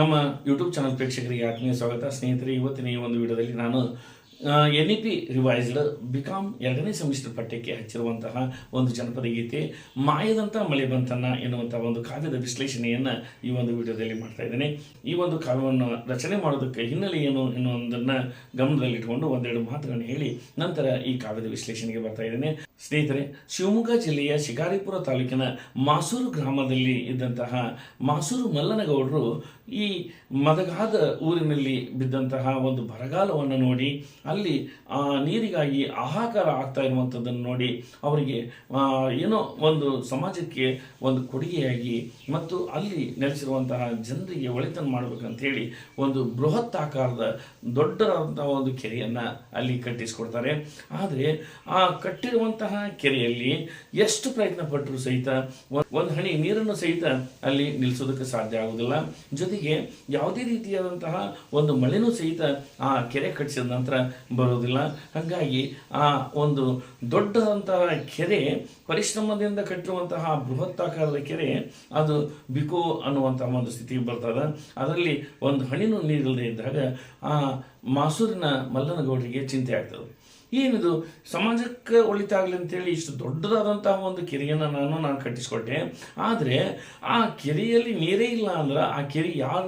ನಮ್ಮ YouTube channel ಪ್ರೇಕ್ಷಕರಿಗೆ ಆತ್ಮೀಯ ಸ್ವಾಗತ. ಸ್ನೇಹಿತರೆ, ಇವತ್ತಿನ ಈ ಒಂದು ವಿಡಿಯೋದಲ್ಲಿ ನಾನು N E P revised BCom ಎರಡನೇ ಸೆಮಿಸ್ಟರ್ ಪಠ್ಯಕ್ಕೆ ಹಚ್ಚಿರುವಂತಹ ಒಂದು ಜನಪದ ಗೀತೆ ಮಾಯದಂಥ ಮಳೆ ಬಂತನ್ನ ಎನ್ನುವಂಥ ಒಂದು ಕಾವ್ಯದ ವಿಶ್ಲೇಷಣೆಯನ್ನು ಈ ಒಂದು ವಿಡಿಯೋದಲ್ಲಿ ಮಾಡ್ತಾ ಇದ್ದೇನೆ. ಈ ಒಂದು ಕಾವ್ಯವನ್ನು ರಚನೆ ಮಾಡೋದಕ್ಕೆ ಹಿನ್ನೆಲೆ ಏನು ಎನ್ನುವುದನ್ನು ಗಮನದಲ್ಲಿಟ್ಟುಕೊಂಡು ಒಂದೆರಡು ಮಾತುಗಳನ್ನು ಹೇಳಿ ನಂತರ ಈ ಕಾವ್ಯದ ವಿಶ್ಲೇಷಣೆಗೆ ಬರ್ತಾ ಇದ್ದೇನೆ. ಸ್ನೇಹಿತರೆ, ಶಿವಮೊಗ್ಗ ಜಿಲ್ಲೆಯ ಶಿಕಾರಿಪುರ ತಾಲೂಕಿನ ಮಾಸೂರು ಗ್ರಾಮದಲ್ಲಿ ಇದ್ದಂತಹ ಮಾಸೂರು ಮಲ್ಲನಗೌಡರು ಈ ಮದಗಾದ ಊರಿನಲ್ಲಿ ಬಿದ್ದಂತಹ ಒಂದು ಬರಗಾಲವನ್ನು ನೋಡಿ ಅಲ್ಲಿ ಆ, ನೀರಿಗಾಗಿ ಹಾಹಾಕಾರ ಆಗ್ತಾ ಇರುವಂಥದ್ದನ್ನು ನೋಡಿ ಅವರಿಗೆ ಏನೋ ಒಂದು ಸಮಾಜಕ್ಕೆ ಒಂದು ಕೊಡುಗೆಯಾಗಿ ಮತ್ತು ಅಲ್ಲಿ ನೆಲೆಸಿರುವಂತಹ ಜನರಿಗೆ ಒಳಿತನ ಮಾಡಬೇಕಂತೇಳಿ ಒಂದು ಬೃಹತ್ ಆಕಾರದ ದೊಡ್ಡದಾದಂತಹ ಒಂದು ಕೆರೆಯನ್ನು ಅಲ್ಲಿ ಕಟ್ಟಿಸಿಕೊಡ್ತಾರೆ. ಆದರೆ ಆ ಕಟ್ಟಿರುವಂತಹ ಕೆರೆಯಲ್ಲಿ ಎಷ್ಟು ಪ್ರಯತ್ನ ಪಟ್ಟರು ಸಹಿತ ಒಂದು ಹನಿ ನೀರನ್ನು ಸಹಿತ ಅಲ್ಲಿ ನಿಲ್ಲಿಸೋದಕ್ಕೆ ಸಾಧ್ಯ ಆಗುವುದಿಲ್ಲ. ಜೊತೆಗೆ ಯಾವುದೇ ರೀತಿಯಾದಂತಹ ಒಂದು ಮಳೆನೂ ಸಹಿತ ಆ ಕೆರೆ ಕಟ್ಟಿಸಿದ ನಂತರ ಬರೋದಿಲ್ಲ ಹಾಗಾಗಿ ಆ ಒಂದು ದೊಡ್ಡದಂತಹ ಕೆರೆ ಪರಿಶ್ರಮದಿಂದ ಕಟ್ಟಿರುವಂತಹ ಬೃಹತ್ತಾಕಾರದ ಕೆರೆ ಅದು ಬಿಕೋ ಅನ್ನುವಂತಹ ಒಂದು ಸ್ಥಿತಿಗೆ ಬರ್ತದೆ. ಅದರಲ್ಲಿ ಒಂದು ಹಣಿನೂ ನೀರಿಲ್ಲದೆ ಇದ್ದಾಗ ಆ ಮಾಸೂರಿನ ಮಲ್ಲನಗೌಡರಿಗೆ ಚಿಂತೆ ಆಗ್ತದೆ. ಏನಿದು? ಸಮಾಜಕ್ಕೆ ಒಳಿತಾಗಲಿ ಅಂತೇಳಿ ಇಷ್ಟು ದೊಡ್ಡದಾದಂತಹ ಒಂದು ಕೆರೆಯನ್ನು ನಾನು ನಾನು ಕಟ್ಟಿಸ್ಕೊಟ್ಟೆ. ಆದರೆ ಆ ಕೆರೆಯಲ್ಲಿ ನೀರೇ ಇಲ್ಲ ಅಂದ್ರೆ ಆ ಕೆರೆ ಯಾರ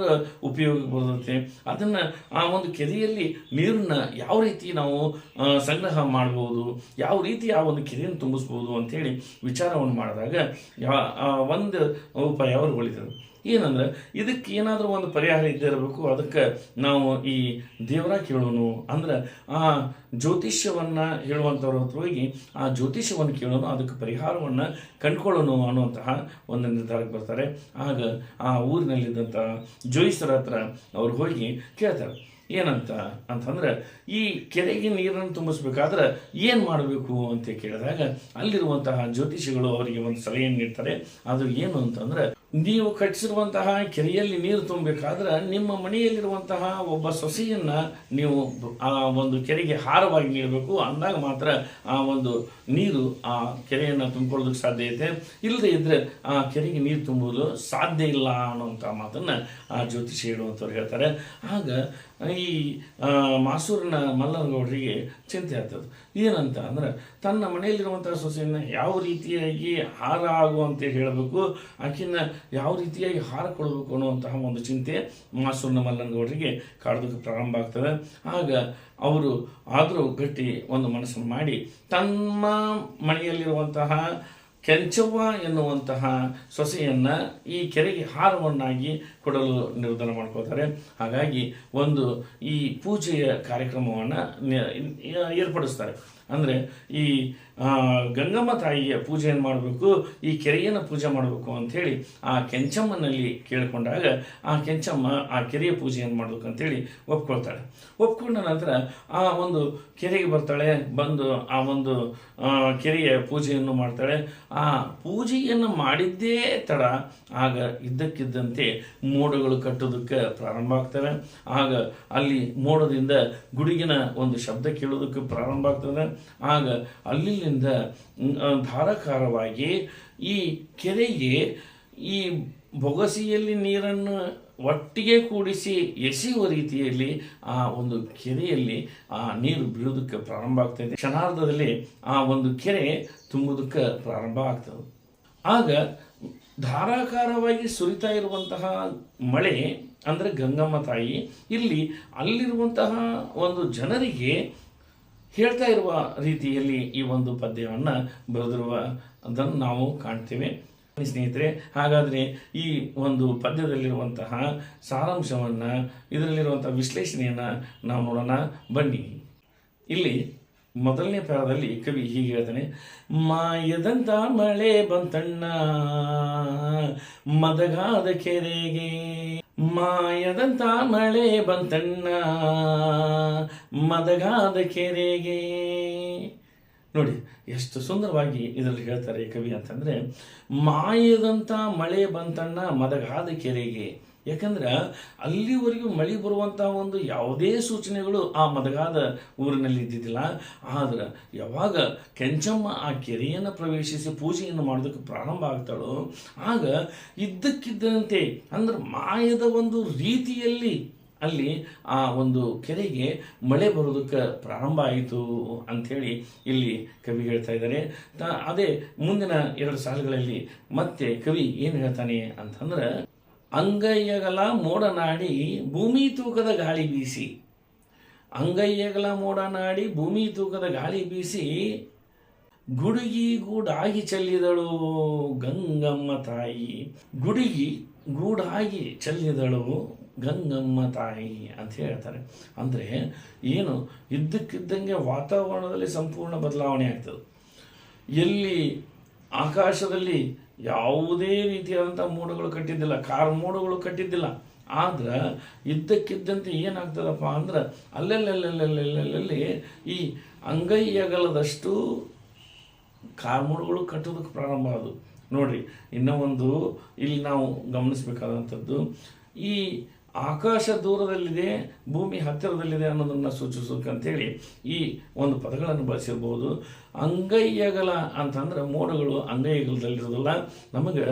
ಉಪಯೋಗಕ್ಕೆ ಬರುತ್ತೆ ಅದನ್ನು ಆ ಒಂದು ಕೆರೆಯಲ್ಲಿ ನೀರನ್ನ ಯಾವ ರೀತಿ ನಾವು ಸಂಗ್ರಹ ಮಾಡ್ಬೋದು? ಯಾವ ರೀತಿ ಆ ಒಂದು ಕೆರೆಯನ್ನು ತುಂಬಿಸ್ಬೋದು ಅಂತೇಳಿ ವಿಚಾರವನ್ನು ಮಾಡಿದಾಗ ಒಂದು ಉಪಾಯ ಅವ್ರಿಗೆ ಉಳಿತದೆ ಏನಂದ್ರೆ ಇದಕ್ಕೆ ಏನಾದರೂ ಒಂದು ಪರಿಹಾರ ಇದ್ದೇ ಇರಬೇಕು, ಅದಕ್ಕೆ ನಾವು ಈ ದೇವರ ಕೇಳೋನು ಅಂದ್ರೆ ಆ ಜ್ಯೋತಿಷ್ಯವನ್ನು ಹೇಳುವಂಥವ್ರ ಹತ್ರ ಹೋಗಿ ಆ ಜ್ಯೋತಿಷ್ಯವನ್ನು ಕೇಳೋನು, ಅದಕ್ಕೆ ಪರಿಹಾರವನ್ನು ಕಂಡುಕೊಳ್ಳೋನು ಅನ್ನುವಂತಹ ಒಂದು ನಿರ್ಧಾರಕ್ಕೆ ಬರ್ತಾರೆ. ಆಗ ಆ ಊರಿನಲ್ಲಿದ್ದಂಥ ಜೋಯಿಸರ ಹತ್ರ ಅವ್ರು ಹೋಗಿ ಕೇಳ್ತಾರೆ. ಏನಂತ ಅಂತಂದ್ರೆ, ಈ ಕೆರೆಗೆ ನೀರನ್ನು ತುಂಬಿಸ್ಬೇಕಾದ್ರೆ ಏನು ಮಾಡಬೇಕು ಅಂತ ಕೇಳಿದಾಗ, ಅಲ್ಲಿರುವಂತಹ ಜ್ಯೋತಿಷಿಗಳು ಅವರಿಗೆ ಒಂದು ಸಲಹೆಯನ್ನು ನೀಡ್ತಾರೆ. ಅದು ಏನು ಅಂತಂದ್ರೆ ನೀವು ಕಟ್ಟಿಸಿರುವಂತಹ ಕೆರೆಯಲ್ಲಿ ನೀರು ತುಂಬಬೇಕಾದ್ರೆ ನಿಮ್ಮ ಮನೆಯಲ್ಲಿರುವಂತಹ ಒಬ್ಬ ಸೊಸೆಯನ್ನು ನೀವು ಆ ಒಂದು ಕೆರೆಗೆ ಹಾರವಾಗಿ ನೀಡಬೇಕು. ಅಂದಾಗ ಮಾತ್ರ ಆ ಒಂದು ನೀರು ಆ ಕೆರೆಯನ್ನು ತುಂಬಿಕೊಳ್ಳೋದಕ್ಕೆ ಸಾಧ್ಯ ಐತೆ. ಇಲ್ಲದೆ ಇದ್ದರೆ ಆ ಕೆರೆಗೆ ನೀರು ತುಂಬುವುದು ಸಾಧ್ಯ ಇಲ್ಲ ಅನ್ನುವಂಥ ಮಾತನ್ನು ಆ ಜ್ಯೋತಿಷಿ ಹೇಳುವಂಥವ್ರು ಹೇಳ್ತಾರೆ. ಆಗ ಈ ಮಾಸೂರಿನ ಮಲ್ಲನಗೌಡರಿಗೆ ಚಿಂತೆ ಆಗ್ತದೆ. ಏನಂತ ಅಂದ್ರೆ, ತನ್ನ ಮನೆಯಲ್ಲಿರುವಂಥ ಸೊಸೆಯನ್ನು ಯಾವ ರೀತಿಯಾಗಿ ಹಾರ ಆಗುವಂತೆ ಹೇಳಬೇಕು ಆಕಿನ ಯಾವ ರೀತಿಯಾಗಿ ಹಾರ ಕೊಡಬೇಕು ಅನ್ನುವಂತಹ ಒಂದು ಚಿಂತೆ ಮಾಸೂರಿನ ಮಲ್ಲನಗೌಡರಿಗೆ ಕಾಡೋದಕ್ಕೆ ಪ್ರಾರಂಭ ಆಗ್ತದೆ. ಆಗ ಅವರು ಆದರೂ ಗಟ್ಟಿ ಒಂದು ಮನಸ್ಸನ್ನು ಮಾಡಿ, ತಮ್ಮ ಮನೆಯಲ್ಲಿರುವಂತಹ ಕೆಂಚವ್ವ ಎನ್ನುವಂತಹ ಸೊಸೆಯನ್ನ ಈ ಕೆರೆಗೆ ಹಾರವನ್ನಾಗಿ ಕೊಡಲು ನಿರ್ಧಾರ ಮಾಡ್ಕೋತಾರೆ ಹಾಗಾಗಿ ಒಂದು ಈ ಪೂಜೆಯ ಕಾರ್ಯಕ್ರಮವನ್ನು ಏರ್ಪಡಿಸ್ತಾರೆ. ಅಂದರೆ ಈ ಗಂಗಮ್ಮ ತಾಯಿಯ ಪೂಜೆಯನ್ನು ಮಾಡಬೇಕು? ಈ ಕೆರೆಯನ್ನು ಪೂಜೆ ಮಾಡಬೇಕು ಅಂಥೇಳಿ ಆ ಕೆಂಚಮ್ಮನಲ್ಲಿ ಕೇಳಿಕೊಂಡಾಗ ಆ ಕೆಂಚಮ್ಮ ಆ ಕೆರೆಯ ಪೂಜೆಯನ್ನು ಮಾಡಬೇಕು ಅಂಥೇಳಿ ಒಪ್ಕೊಳ್ತಾಳೆ. ಒಪ್ಕೊಂಡ ನಂತರ ಆ ಒಂದು ಕೆರೆಗೆ ಬರ್ತಾಳೆ, ಬಂದು ಆ ಒಂದು ಕೆರೆಯ ಪೂಜೆಯನ್ನು ಮಾಡ್ತಾಳೆ. ಆ ಪೂಜೆಯನ್ನು ಮಾಡಿದ್ದೇ ತಡ, ಆಗ ಇದ್ದಕ್ಕಿದ್ದಂತೆ ಮೋಡಗಳು ಕಟ್ಟೋದಕ್ಕೆ ಪ್ರಾರಂಭ ಆಗ್ತವೆ. ಆಗ ಅಲ್ಲಿ ಮೋಡದಿಂದ ಗುಡುಗಿನ ಒಂದು ಶಬ್ದ ಕೇಳೋದಕ್ಕೆ ಪ್ರಾರಂಭ ಆಗ್ತದೆ. ಆಗ ಅಲ್ಲಿಂದ ಧಾರಾಕಾರವಾಗಿ ಈ ಕೆರೆಗೆ ಈ ಬೊಗಸಿಯಲ್ಲಿ ನೀರನ್ನು ಒಟ್ಟಿಗೆ ಕೂಡಿಸಿ ಎಸೆಯುವ ರೀತಿಯಲ್ಲಿ ಆ ಒಂದು ಕೆರೆಯಲ್ಲಿ ಆ ನೀರು ಬೀಳೋದಕ್ಕೆ ಪ್ರಾರಂಭ ಆಗ್ತದೆ. ಕ್ಷಣಾರ್ಧದಲ್ಲಿ ಆ ಒಂದು ಕೆರೆ ತುಂಬುವುದಕ್ಕೆ ಪ್ರಾರಂಭ ಆಗ್ತದೆ. ಆಗ ಧಾರಾಕಾರವಾಗಿ ಸುರಿತಾ ಇರುವಂತಹ ಮಳೆ, ಅಂದರೆ ಗಂಗಮ್ಮ ತಾಯಿ, ಇಲ್ಲಿ ಅಲ್ಲಿರುವಂತಹ ಒಂದು ಜನರಿಗೆ ಹೇಳ್ತಾ ಇರುವ ರೀತಿಯಲ್ಲಿ ಈ ಒಂದು ಪದ್ಯವನ್ನು ಬರೆದಿರುವ ಅದನ್ನು ನಾವು ಕಾಣ್ತೇವೆ. ಸ್ನೇಹಿತರೆ, ಹಾಗಾದರೆ ಈ ಒಂದು ಪದ್ಯದಲ್ಲಿರುವಂತಹ ಸಾರಾಂಶವನ್ನು, ಇದರಲ್ಲಿರುವಂಥ ವಿಶ್ಲೇಷಣೆಯನ್ನು ನಾವು ನೋಡೋಣ. ಬನ್ನಿ. ಇಲ್ಲಿ ಮೊದಲನೇ ಪ್ಯಾರದಲ್ಲಿ ಕವಿ ಹೀಗೆ ಹೇಳ್ತಾನೆ, ಮಾಯದಂತ ಮಳೆ ಬಂತಣ್ಣ, ಮದಗಾದ ಕೆರೆಗೆ ಮಾಯದಂತ ಮಳೆ ಬಂತಣ್ಣ, ಮದಗಾದ ಕೆರೆಗೆ. ನೋಡಿ, ಎಷ್ಟು ಸುಂದರವಾಗಿ ಇದರಲ್ಲಿ ಹೇಳ್ತಾರೆ ಕವಿ ಅಂತಂದರೆ, ಮಾಯದಂತ ಮಳೆ ಬಂತಣ್ಣ, ಮದಗಾದ ಕೆರೆಗೆ. ಯಾಕಂದ್ರೆ ಅಲ್ಲಿವರೆಗೂ ಮಳೆ ಬರುವಂಥ ಒಂದು ಯಾವುದೇ ಸೂಚನೆಗಳು ಆ ಮದಗಾದ ಊರಿನಲ್ಲಿ ಇದ್ದಿದ್ದಿಲ್ಲ. ಆದ್ರೆ ಯಾವಾಗ ಕೆಂಚಮ್ಮ ಆ ಕೆರೆಯನ್ನು ಪ್ರವೇಶಿಸಿ ಪೂಜೆಯನ್ನು ಮಾಡೋದಕ್ಕೆ ಪ್ರಾರಂಭ ಆಗ್ತಾಳೋ, ಆಗ ಇದ್ದಕ್ಕಿದ್ದಂತೆ ಅಂದ್ರೆ ಮಾಯದ ಒಂದು ರೀತಿಯಲ್ಲಿ ಅಲ್ಲಿ ಆ ಒಂದು ಕೆರೆಗೆ ಮಳೆ ಬರೋದಕ್ಕೆ ಪ್ರಾರಂಭ ಆಯಿತು ಅಂಥೇಳಿ ಇಲ್ಲಿ ಕವಿ ಹೇಳ್ತಾ ಇದ್ದಾರೆ. ತ- ಅದೇ ಮುಂದಿನ ಎರಡು ಸಾಲುಗಳಲ್ಲಿ ಮತ್ತೆ ಕವಿ ಏನು ಹೇಳ್ತಾನೆ ಅಂತಂದ್ರೆ ಅಂಗೈಯಗಲ ಮೋಡನಾಡಿ ಭೂಮಿ ತೂಕದ ಗಾಳಿ ಬೀಸಿ. ಅಂಗೈಯಗಲ ಮೋಡನಾಡಿ ಭೂಮಿ ತೂಕದ ಗಾಳಿ ಬೀಸಿ ಗುಡುಗಿ ಗೂಡಾಗಿ ಚೆಲ್ಲಿದಳು ಗಂಗಮ್ಮ ತಾಯಿ. ಗುಡುಗಿ ಗೂಡಾಗಿ ಚೆಲ್ಲಿದಳು ಗಂಗಮ್ಮ ತಾಯಿ ಅಂತ ಹೇಳ್ತಾರೆ. ಅಂದರೆ ಏನು? ಇದ್ದಕ್ಕಿದ್ದಂಗೆ ವಾತಾವರಣದಲ್ಲಿ ಸಂಪೂರ್ಣ ಬದಲಾವಣೆ ಆಗ್ತದೆ. ಎಲ್ಲಿ? ಆಕಾಶದಲ್ಲಿ ಯಾವುದೇ ರೀತಿಯಾದಂಥ ಮೋಡಗಳು ಕಟ್ಟಿದ್ದಿಲ್ಲ, ಕಾರ್ ಮೋಡಗಳು ಕಟ್ಟಿದ್ದಿಲ್ಲ. ಆದ್ರೆ ಇದ್ದಕ್ಕಿದ್ದಂತೆ ಏನಾಗ್ತದಪ್ಪ ಅಂದ್ರೆ ಅಲ್ಲೆಲ್ಲೆಲ್ಲೆಲ್ಲೆಲ್ಲೆಲ್ಲೆಲ್ಲಿ ಈ ಅಂಗೈ ಅಗಲದಷ್ಟು ಕಾರ್ಮೋಡ್ಗಳು ಕಟ್ಟೋದಕ್ಕೆ ಪ್ರಾರಂಭ ಆದವು ನೋಡಿ ಇನ್ನೂ ಒಂದು ಇಲ್ಲಿ ನಾವು ಗಮನಿಸಬೇಕಾದಂಥದ್ದು, ಈ ಆಕಾಶ ದೂರದಲ್ಲಿದೆ, ಭೂಮಿ ಹತ್ತಿರದಲ್ಲಿದೆ ಅನ್ನೋದನ್ನು ಸೂಚಿಸೋಕೆ ಅಂತೇಳಿ ಈ ಒಂದು ಪದಗಳನ್ನು ಬಳಸಿರ್ಬೋದು. ಅಂಗೈಯಗಲ ಅಂತಂದ್ರೆ ಮೋಡಗಳು ಅಂಗೈಯಗಲದಲ್ಲಿರೋದಿಲ್ಲ ನಮಗೆ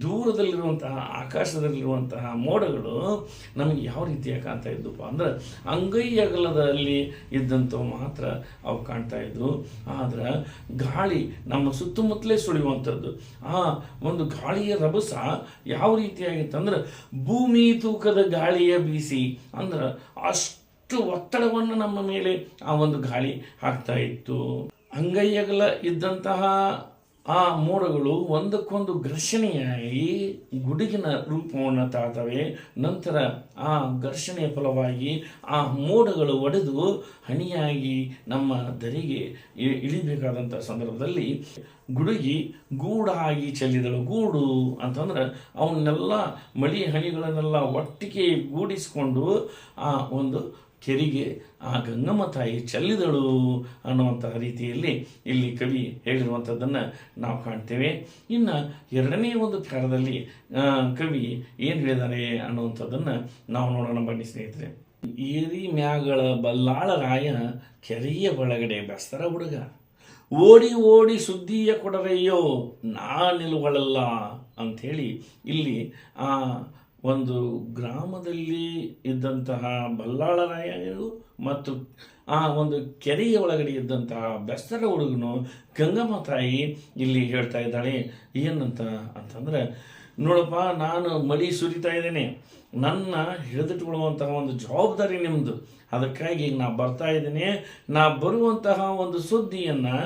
ದೂರದಲ್ಲಿರುವಂತಹ, ಆಕಾಶದಲ್ಲಿರುವಂತಹ ಮೋಡಗಳು ನಮಗೆ ಯಾವ ರೀತಿಯ ಕಾಣ್ತಾ ಇದ್ದಪ್ಪ? ಅಂದ್ರೆ ಅಂಗೈಯಗಲದಲ್ಲಿ ಇದ್ದಂಥವು ಮಾತ್ರ ಅವು ಕಾಣ್ತಾ ಇದ್ವು. ಆದ್ರೆ ಗಾಳಿ ನಮ್ಮ ಸುತ್ತಮುತ್ತಲೇ ಸುಳಿಯುವಂಥದ್ದು. ಆ ಒಂದು ಗಾಳಿಯ ರಭಸ ಯಾವ ರೀತಿಯಾಗಿತ್ತಂದ್ರೆ ಭೂಮಿ ತೂಕದ ಗಾಳಿಯ ಬೀಸಿ, ಅಂದ್ರೆ ಅಷ್ಟು ಒತ್ತಡವನ್ನು ನಮ್ಮ ಮೇಲೆ ಆ ಒಂದು ಗಾಳಿ ಹಾಕ್ತಾ ಇತ್ತು. ಅಂಗೈಯಗಲ ಇದ್ದಂತಹ ಆ ಮೋಡಗಳು ಒಂದಕ್ಕೊಂದು ಘರ್ಷಣೆಯಾಗಿ ಗುಡುಗಿನ ರೂಪವನ್ನು ತಾಳ್ತವೆ. ನಂತರ ಆ ಘರ್ಷಣೆಯ ಫಲವಾಗಿ ಆ ಮೋಡಗಳು ಒಡೆದು ಹನಿಯಾಗಿ ನಮ್ಮ ದರಿಗೆ ಇಳಿಬೇಕಾದಂಥ ಸಂದರ್ಭದಲ್ಲಿ ಗುಡುಗಿ ಗೂಡಾಗಿ ಚೆಲ್ಲಿದಳು. ಗೂಡು ಅಂತಂದ್ರೆ ಅವನ್ನೆಲ್ಲ ಮಳಿ ಹನಿಗಳನ್ನೆಲ್ಲ ಒಟ್ಟಿಗೆ ಗೂಡಿಸಿಕೊಂಡು ಆ ಒಂದು ಕೆರೆಗೆ ಆ ಗಂಗಮ್ಮ ತಾಯಿ ಚೆಲ್ಲಿದಳು ಅನ್ನುವಂತಹ ರೀತಿಯಲ್ಲಿ ಇಲ್ಲಿ ಕವಿ ಹೇಳಿರುವಂಥದ್ದನ್ನು ನಾವು ಕಾಣ್ತೇವೆ. ಇನ್ನು ಎರಡನೇ ಒಂದು ಪ್ರಕಾರದಲ್ಲಿ ಕವಿ ಏನು ಹೇಳಿದ್ದಾರೆ ಅನ್ನುವಂಥದ್ದನ್ನು ನಾವು ನೋಡೋಣ ಬನ್ನಿ ಸ್ನೇಹಿತರೆ. ಏರಿ ಮ್ಯಾಗಳ ಬಲ್ಲಾಳರಾಯ ಕೆರೆಯ ಒಳಗಡೆ ಬೆಸ್ತರ ಹುಡುಗ. ಓಡಿ ಓಡಿ ಸುದ್ದಿಯ ಕೊಡವೆಯೋ, ನಾ ನಿಲುವಳಲ್ಲ ಅಂಥೇಳಿ ಇಲ್ಲಿ, ಆ ಒಂದು ಗ್ರಾಮದಲ್ಲಿ ಇದ್ದಂತಹ ಬಲ್ಲಾಳರಾಯರು ಮತ್ತು ಆ ಒಂದು ಕೆರೆಯ ಒಳಗಡೆ ಇದ್ದಂತಹ ಬೆಸ್ತರ ಹುಡುಗನು ಗಂಗಮ್ಮ ತಾಯಿ ಇಲ್ಲಿ ಹೇಳ್ತಾ ಇದ್ದಾಳೆ, ಏನಂತ? ಅಂತಂದ್ರೆ ನೋಡಪ್ಪ, ನಾನು ಮಳಿ ಸುರಿತಾ ಇದ್ದೇನೆ. ನನ್ನ ಹಿಡಿದಿಟ್ಕೊಳ್ಳುವಂತಹ ಒಂದು ಜವಾಬ್ದಾರಿ ನಿಮ್ಮದು ಅದಕ್ಕಾಗಿ ಈಗ ನಾ ಬರ್ತಾ ಇದ್ದೀನಿ. ನಾ ಬರುವಂತಹ ಒಂದು ಸುದ್ದಿಯನ್ನು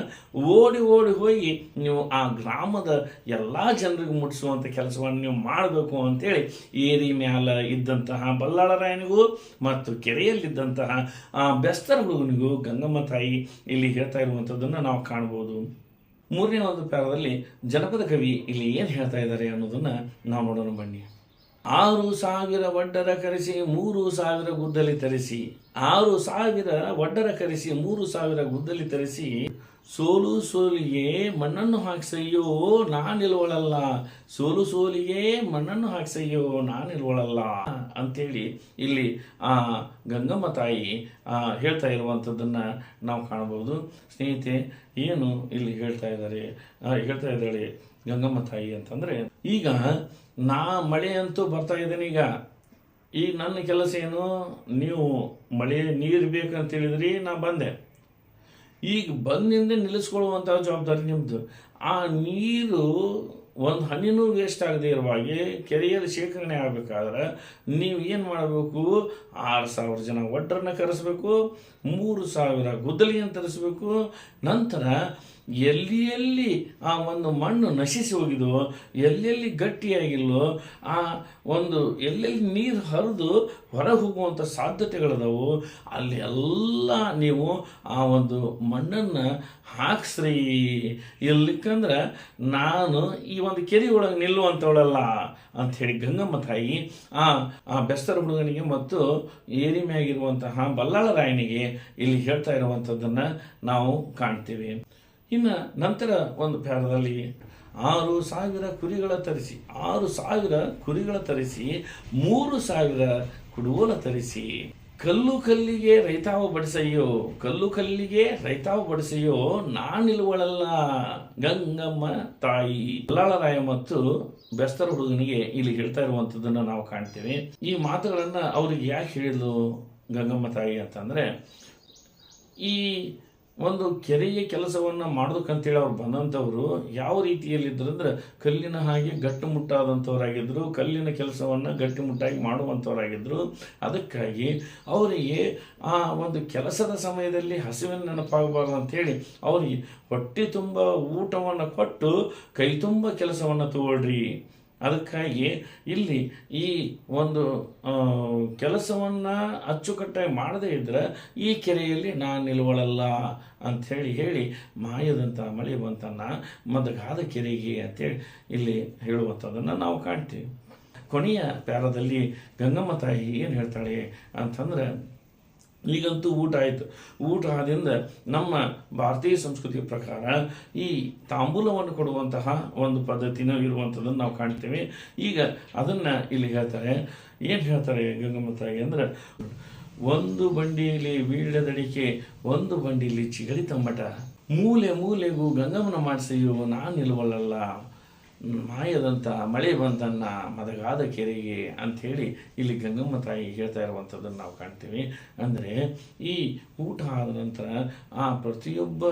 ಓಡಿ ಓಡಿ ಹೋಗಿ ನೀವು ಆ ಗ್ರಾಮದ ಎಲ್ಲ ಜನರಿಗೆ ಮುಟ್ಟಿಸುವಂಥ ಕೆಲಸವನ್ನು ನೀವು ಮಾಡಬೇಕು ಅಂತೇಳಿ ಏರಿ ಮ್ಯಾಲ ಇದ್ದಂತಹ ಬಲ್ಲಾಳರಾಯನಿಗೂ ಮತ್ತು ಕೆರೆಯಲ್ಲಿದ್ದಂತಹ ಆ ಬೆಸ್ತರ ಹುಡುಗನಿಗೂ ಗಂಗಮ್ಮ ತಾಯಿ ಇಲ್ಲಿ ಹೇಳ್ತಾ ಇರುವಂಥದ್ದನ್ನು ನಾವು ಕಾಣ್ಬೋದು. ಮೂರನೇ ಒಂದು ಪ್ಯಾರದಲ್ಲಿ ಜನಪದ ಕವಿ ಇಲ್ಲಿ ಏನು ಹೇಳ್ತಾ ಇದ್ದಾರೆ ಅನ್ನೋದನ್ನು ನಾವು ನೋಡೋಣ ಬನ್ನಿ. ಆರು ಸಾವಿರ ಒಡ್ಡರ ಕರೆಸಿ, ಮೂರು ಸಾವಿರ ಗುದ್ದಲಿ ತರಿಸಿ. ಆರು ಸಾವಿರ ಒಡ್ಡರ ಕರೆಸಿ, ಮೂರು ಸಾವಿರ ಗುದ್ದಲಿ ತರಿಸಿ ಸೋಲು ಸೋಲಿಗೆ ಮಣ್ಣನ್ನು ಹಾಕ್ಸಯ್ಯೋ ನಾನಿಲ್ವಳಲ್ಲ ಸೋಲು ಸೋಲಿಗೆ ಮಣ್ಣನ್ನು ಹಾಕ್ಸಯ್ಯೋ ನಾನಿಲ್ವಳಲ್ಲ ಅಂತೇಳಿ ಇಲ್ಲಿ ಆ ಗಂಗಮ್ಮ ತಾಯಿ ಹೇಳ್ತಾ ಇರುವಂಥದ್ದನ್ನು ನಾವು ಕಾಣಬಹುದು. ಸ್ನೇಹಿತೆ, ಏನು ಇಲ್ಲಿ ಹೇಳ್ತಾ ಇದ್ದಾರೆ? ಹೇಳ್ತಾ ಇದ್ದಾಳೆ ಗಂಗಮ್ಮ ತಾಯಿ ಅಂತಂದರೆ, ಈಗ ನಾ ಮಳೆ ಅಂತೂ ಬರ್ತಾ ಇದ್ದೇನೆ ಈಗ. ಈಗ ನನ್ನ ಕೆಲಸ ಏನು? ನೀವು ಮಳೆ ನೀರು ಬೇಕಂತೇಳಿದ್ರಿ ನಾ ಬಂದೆ. ಈಗ ಬಂದಿಂದ ನಿಲ್ಲಿಸ್ಕೊಳ್ಳುವಂಥ ಜವಾಬ್ದಾರಿ ನಿಮ್ಮದು ಆ ನೀರು ಒಂದು ಹನಿನೂ ವೇಸ್ಟ್ ಆಗದೆ ಇರುವಾಗೆ ಕೆರೆಯಲ್ಲಿ ಶೇಖರಣೆ ಆಗಬೇಕಾದ್ರೆ ನೀವು ಏನು ಮಾಡಬೇಕು? ಆರು ಸಾವಿರ ಜನ ಒಡ್ರನ್ನ ಕರೆಸಬೇಕು, ಮೂರು ಸಾವಿರ ಗುದ್ದಲಿಯನ್ನು ತರಿಸ್ಬೇಕು. ನಂತರ ಎಲ್ಲಿ ಎಲ್ಲಿ ಆ ಒಂದು ಮಣ್ಣು ನಶಿಸಿ ಹೋಗಿದೋ ಎಲ್ಲೆಲ್ಲಿ ಗಟ್ಟಿಯಾಗಿಲ್ಲೋ, ಆ ಒಂದು ಎಲ್ಲೆಲ್ಲಿ ನೀರು ಹರಿದು ಹೊರ ಹೋಗುವಂಥ ಸಾಧ್ಯತೆಗಳಿದಾವೆ, ಅಲ್ಲಿ ಎಲ್ಲ ನೀವು ಆ ಒಂದು ಮಣ್ಣನ್ನು ಹಾಕ್ಸ್ರಿ. ಇಲ್ಲಿಕ್ಕಂದ್ರೆ ನಾನು ಈ ಒಂದು ಕೆರೆ ಒಳಗೆ ನಿಲ್ಲುವಂಥವಳಲ್ಲ ಹೇಳಿ ಗಂಗಮ್ಮ ತಾಯಿ ಆ ಆ ಬೆಸ್ತರ ಹುಡುಗನಿಗೆ ಮತ್ತು ಏರಿಮೆಯಾಗಿರುವಂತಹ ಬಲ್ಲಾಳ ಬಲ್ಲಾಳರಾಯನಿಗೆ ಇಲ್ಲಿ ಹೇಳ್ತಾ ಇರುವಂಥದ್ದನ್ನು ನಾವು ಕಾಣ್ತೀವಿ. ಇನ್ನು ನಂತರ ಒಂದು ಪ್ಯಾರದಲ್ಲಿ ಆರು ಸಾವಿರ ಕುರಿಗಳ ತರಿಸಿ, ಆರು ಸಾವಿರ ಕುರಿಗಳ ತರಿಸಿ, ಮೂರು ಸಾವಿರ ಕುಡುಗೋಲ ತರಿಸಿ. ಕಲ್ಲು ಕಲ್ಲಿಗೆ ರೈತಾವು ಬಡಿಸಯ್ಯೋ, ಕಲ್ಲು ಕಲ್ಲಿಗೆ ರೈತಾವು ಬಡಿಸಯ್ಯೋ, ನಾನಿಲ್ವಳಲ್ಲ ಗಂಗಮ್ಮ ತಾಯಿ. ಬಲ್ಲಾಳರಾಯ ಮತ್ತು ಬೆಸ್ತರ ಹುಡುಗನಿಗೆ ಇಲ್ಲಿ ಹೇಳ್ತಾ ಇರುವಂಥದ್ದನ್ನು ನಾವು ಕಾಣ್ತೇವೆ. ಈ ಮಾತುಗಳನ್ನು ಅವ್ರಿಗೆ ಯಾಕೆ ಹೇಳಿದ್ಲು ಗಂಗಮ್ಮ ತಾಯಿ ಅಂತಂದರೆ, ಈ ಒಂದು ಕೆರೆಯ ಕೆಲಸವನ್ನು ಮಾಡೋದಕ್ಕಂತೇಳಿ ಅವ್ರು ಬಂದಂಥವ್ರು ಯಾವ ರೀತಿಯಲ್ಲಿದ್ದರು ಅಂದ್ರೆ ಕಲ್ಲಿನ ಹಾಗೆ ಗಟ್ಟುಮುಟ್ಟಾದಂಥವರಾಗಿದ್ದರು ಕಲ್ಲಿನ ಕೆಲಸವನ್ನು ಗಟ್ಟಿಮುಟ್ಟಾಗಿ ಮಾಡುವಂಥವರಾಗಿದ್ದರು ಅದಕ್ಕಾಗಿ ಅವರಿಗೆ ಆ ಒಂದು ಕೆಲಸದ ಸಮಯದಲ್ಲಿ ಹಸಿವಿನ ನೆನಪಾಗಬಾರ್ದು ಅಂಥೇಳಿ ಅವರಿಗೆ ಹೊಟ್ಟೆ ತುಂಬ ಊಟವನ್ನು ಕೊಟ್ಟು ಕೈ ತುಂಬ ಕೆಲಸವನ್ನು ತಗೊಳ್ರಿ. ಅದಕ್ಕಾಗಿ ಇಲ್ಲಿ ಈ ಒಂದು ಕೆಲಸವನ್ನು ಅಚ್ಚುಕಟ್ಟಾಗಿ ಮಾಡದೇ ಇದ್ದರೆ ಈ ಕೆರೆಯಲ್ಲಿ ನಾನು ನಿಲ್ವಳಲ್ಲ ಅಂಥೇಳಿ ಹೇಳಿ ಮಾಯದಂಥ ಮಳೆ ಬಂತನ್ನ ಮದಗಾದ ಕೆರೆಗೆ ಅಂತೇಳಿ ಇಲ್ಲಿ ಹೇಳುವಂಥದ್ದನ್ನು ನಾವು ಕಾಣ್ತೀವಿ. ಕೊನೆಯ ಪ್ಯಾರದಲ್ಲಿ ಗಂಗಮ್ಮ ತಾಯಿ ಏನು ಹೇಳ್ತಾಳೆ ಅಂತಂದ್ರೆ ಈಗಂತೂ ಊಟ ಆಯಿತು. ಊಟ ಆದಿಂದ ನಮ್ಮ ಭಾರತೀಯ ಸಂಸ್ಕೃತಿಯ ಪ್ರಕಾರ ಈ ತಾಂಬೂಲವನ್ನು ಕೊಡುವಂತಹ ಒಂದು ಪದ್ಧತಿನೂ ಇರುವಂಥದ್ದನ್ನು ನಾವು ಕಾಣ್ತೇವೆ. ಈಗ ಅದನ್ನು ಇಲ್ಲಿ ಹೇಳ್ತಾರೆ. ಏನು ಹೇಳ್ತಾರೆ ಗಂಗಮ್ಮ ತಾಯಿ ಅಂದರೆ, ಒಂದು ಬಂಡಿಯಲ್ಲಿ ವೀಳ್ಯದಡಿಕೆ ಒಂದು ಬಂಡಿಯಲ್ಲಿ ಚಿಗಳಿ ತಮ್ಮಟ ಮೂಲೆ ಮೂಲೆಗೂ ಗಂಗಮ್ಮನ ಮಾಡಿಸೆಯು ನಾನು ನಿಲ್ವಲ್ಲಲ್ಲ ಮಾಯದಂಥ ಮಳೆ ಬಂದನ್ನ ಮದಗಾದ ಕೆರೆಗೆ ಅಂಥೇಳಿ ಇಲ್ಲಿ ಗಂಗಮ್ಮ ತಾಯಿ ಹೇಳ್ತಾ ಇರುವಂಥದ್ದನ್ನು ನಾವು ಕಾಣ್ತೀವಿ. ಅಂದರೆ ಈ ಊಟ ಆದ ನಂತರ ಆ ಪ್ರತಿಯೊಬ್ಬ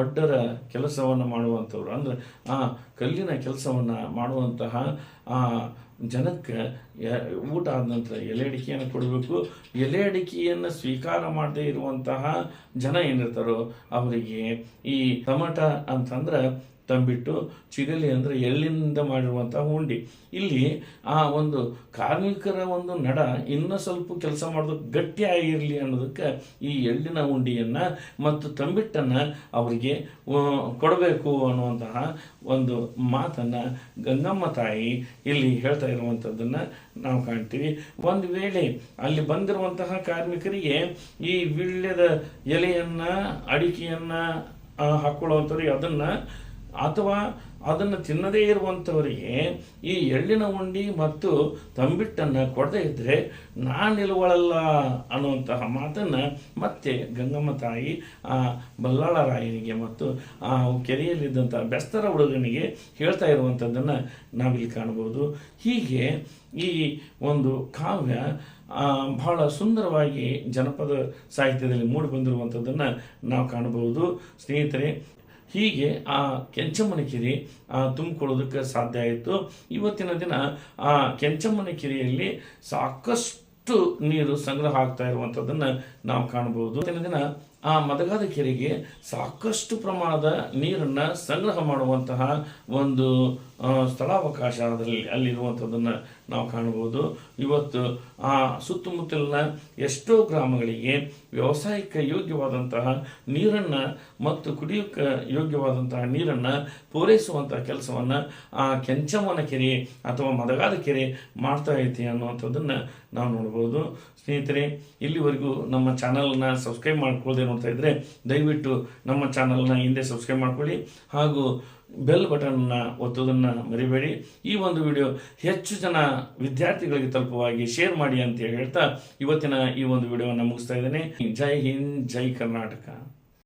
ಒಡ್ಡರ ಕೆಲಸವನ್ನು ಮಾಡುವಂಥವ್ರು, ಅಂದರೆ ಆ ಕಲ್ಲಿನ ಕೆಲಸವನ್ನು ಮಾಡುವಂತಹ ಆ ಜನಕ್ಕೆ ಊಟ ಆದ ನಂತರ ಎಲೆ ಅಡಿಕೆಯನ್ನು ಕೊಡಬೇಕು. ಎಲೆ ಅಡಿಕೆಯನ್ನು ಸ್ವೀಕಾರ ಮಾಡದೇ ಇರುವಂತಹ ಜನ ಏನಿರ್ತಾರೋ ಅವರಿಗೆ ಈ ಟಮಟ ಅಂತಂದ್ರೆ ತಂಬಿಟ್ಟು ಚಿಗಲಿ ಅಂದರೆ ಎಳ್ಳಿನಿಂದ ಮಾಡಿರುವಂಥ ಉಂಡಿ. ಇಲ್ಲಿ ಆ ಒಂದು ಕಾರ್ಮಿಕರ ಒಂದು ನಡ ಇನ್ನೂ ಸ್ವಲ್ಪ ಕೆಲಸ ಮಾಡೋದಕ್ಕೆ ಗಟ್ಟಿಯಾಗಿರಲಿ ಅನ್ನೋದಕ್ಕೆ ಈ ಎಳ್ಳಿನ ಉಂಡಿಯನ್ನು ಮತ್ತು ತಂಬಿಟ್ಟನ್ನು ಅವರಿಗೆ ಕೊಡಬೇಕು ಅನ್ನುವಂತಹ ಒಂದು ಮಾತನ್ನು ಗಂಗಮ್ಮ ತಾಯಿ ಇಲ್ಲಿ ಹೇಳ್ತಾ ಇರುವಂಥದ್ದನ್ನು ನಾವು ಕಾಣ್ತೀವಿ. ಒಂದು ವೇಳೆ ಅಲ್ಲಿ ಬಂದಿರುವಂತಹ ಕಾರ್ಮಿಕರಿಗೆ ಈ ವಿಳ್ಯದ ಎಲೆಯನ್ನು, ಅಡಿಕೆಯನ್ನು ಹಾಕ್ಕೊಳ್ಳುವಂಥವ್ರಿಗೆ ಅದನ್ನು ಅಥವಾ ಅದನ್ನು ತಿನ್ನದೇ ಇರುವಂಥವರಿಗೆ ಈ ಎಳ್ಳಿನ ಉಂಡಿ ಮತ್ತು ತಂಬಿಟ್ಟನ್ನು ಕೊಡದೇ ಇದ್ದರೆ ನಾನಿಲ್ವಳಲ್ಲ ಅನ್ನುವಂತಹ ಮಾತನ್ನು ಮತ್ತೆ ಗಂಗಮ್ಮ ತಾಯಿ, ಆ ಬಲ್ಲಾಳರಾಯನಿಗೆ ಮತ್ತು, ಆ ಕೆರೆಯಲ್ಲಿದ್ದಂಥ ಬೆಸ್ತರ ಹುಡುಗನಿಗೆ ಹೇಳ್ತಾ ಇರುವಂಥದ್ದನ್ನು ನಾವಿಲ್ಲಿ ಕಾಣ್ಬೋದು ಹೀಗೆ ಈ ಒಂದು ಕಾವ್ಯ ಬಹಳ ಸುಂದರವಾಗಿ ಜನಪದ ಸಾಹಿತ್ಯದಲ್ಲಿ ಮೂಡಿ ಬಂದಿರುವಂಥದ್ದನ್ನು ನಾವು ಕಾಣಬಹುದು. ಸ್ನೇಹಿತರೆ ಹೀಗೆ ಆ ಕೆಂಚಮ್ಮನ ಕಿರಿ ತುಂಬಿಕೊಳ್ಳೋದಕ್ಕೆ ಸಾಧ್ಯ ಆಯಿತು. ಇವತ್ತಿನ ದಿನ, ಆ, ಕೆಂಚಮ್ಮನ ಕಿರಿಯಲ್ಲಿ ಸಾಕಷ್ಟು ನೀರು ಸಂಗ್ರಹ ಆಗ್ತಾ ಇರುವಂಥದ್ದನ್ನು ನಾವು ಕಾಣಬಹುದು. ಇವತ್ತಿನ ದಿನ ಆ ಮದಗಾದ ಕೆರೆಗೆ ಸಾಕಷ್ಟು ಪ್ರಮಾಣದ ನೀರನ್ನು ಸಂಗ್ರಹ ಮಾಡುವಂತಹ ಒಂದು ಸ್ಥಳಾವಕಾಶ ಅದರಲ್ಲಿ ಅಲ್ಲಿರುವಂಥದ್ದನ್ನು ನಾವು ಕಾಣಬಹುದು. ಇವತ್ತು ಆ ಸುತ್ತಮುತ್ತಲಿನ ಎಷ್ಟೋ ಗ್ರಾಮಗಳಿಗೆ ವ್ಯವಸಾಯಕ್ಕೆ ಯೋಗ್ಯವಾದಂತಹ ನೀರನ್ನು ಮತ್ತು ಕುಡಿಯೋಕ್ಕೆ ಯೋಗ್ಯವಾದಂತಹ ನೀರನ್ನು ಪೂರೈಸುವಂಥ ಕೆಲಸವನ್ನು ಆ ಕೆಂಚಮ್ಮನ ಕೆರೆ ಅಥವಾ ಮದಗಾದ ಕೆರೆ ಮಾಡ್ತಾ ಐತಿ ಅನ್ನುವಂಥದ್ದನ್ನು ನಾವು ನೋಡ್ಬೋದು ಸ್ನೇಹಿತರೆ, ಇಲ್ಲಿವರೆಗೂ ನಮ್ಮ ಚಾನಲ್ನ ಸಬ್ಸ್ಕ್ರೈಬ್ ಮಾಡ್ಕೊಳ್ಳದೆ ನೋಡ್ತಾ ಇದ್ದರೆ ದಯವಿಟ್ಟು ನಮ್ಮ ಚಾನಲ್ನ ಹಿಂದೆ ಸಬ್ಸ್ಕ್ರೈಬ್ ಮಾಡ್ಕೊಳ್ಳಿ. ಹಾಗೂ ಬೆಲ್ ಬಟನ್ನ ಒತ್ತೋದನ್ನು ಮರಿಬೇಡಿ. ಈ ಒಂದು ವಿಡಿಯೋ ಹೆಚ್ಚು ಜನ ವಿದ್ಯಾರ್ಥಿಗಳಿಗೆ ತಲುಪುವಾಗಿ ಶೇರ್ ಮಾಡಿ ಅಂತ ಹೇಳ್ತಾ ಇವತ್ತಿನ ಈ ಒಂದು ವಿಡಿಯೋವನ್ನು ಮುಗಿಸ್ತಾ ಇದ್ದೇನೆ. ಜೈ ಹಿಂದ್, ಜೈ ಕರ್ನಾಟಕ.